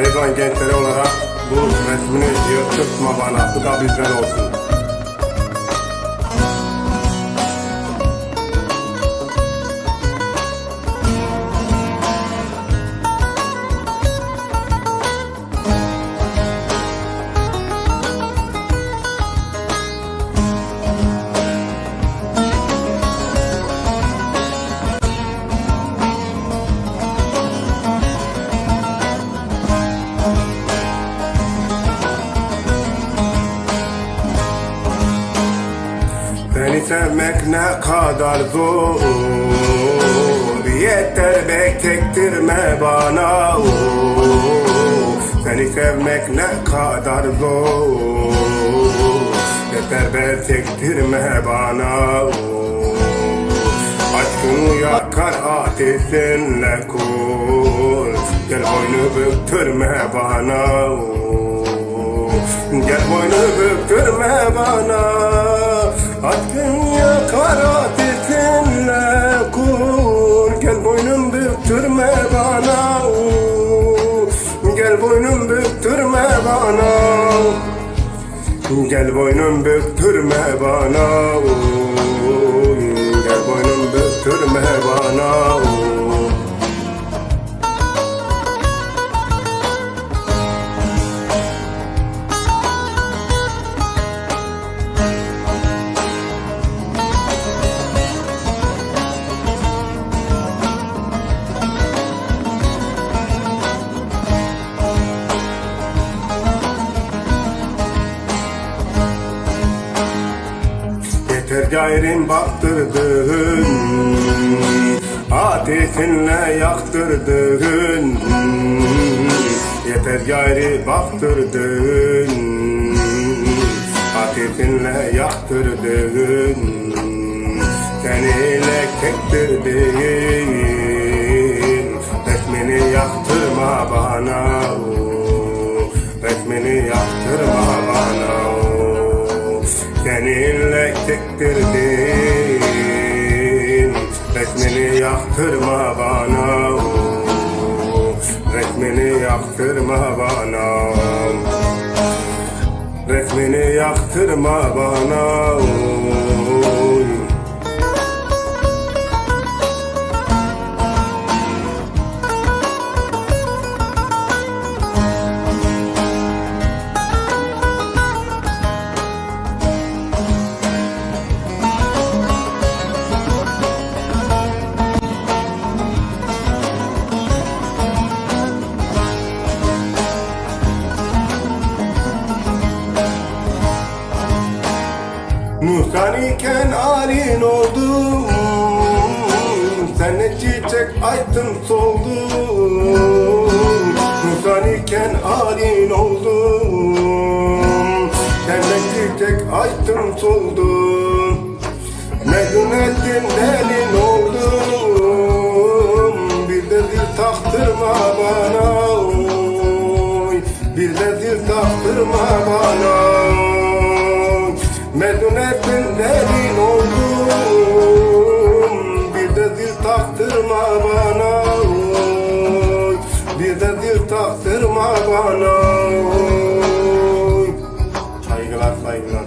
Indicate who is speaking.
Speaker 1: Beyzan gençleri olarak bu resmini yırtırtma bana. Bu da bizden olsun. Seni sevmek ne kadar zor Yeter beklettirme bana. Seni sevmek ne kadar zor. Yeter beklettirme bana. Aşkını yakar ateşinle kur Gel boynu büktürme bana. Gel boynu büktürme bana büktürme bana Gel boynum büktürme bana. Gel boynum büktürme bana Gel boynum büktürme bana gayrin baktırdın Ateşinle yaktırdın Yeter gayri baktırdın Ateşinle yaktırdın Seniyle kektirdin Resmini yaktırma bana çektirdim Resmini yaktırma bana. Resmini yaktırma bana. Resmini yaktırma bana iken alin oldum Sen ne çiçek açtın soldum Nuhsan iken alin oldum Sen ne çiçek açtın soldum Mecnun delin Günler günlerin Bir de taktırma bana oy. Bir de taktırma bana oy. Saygılar saygılar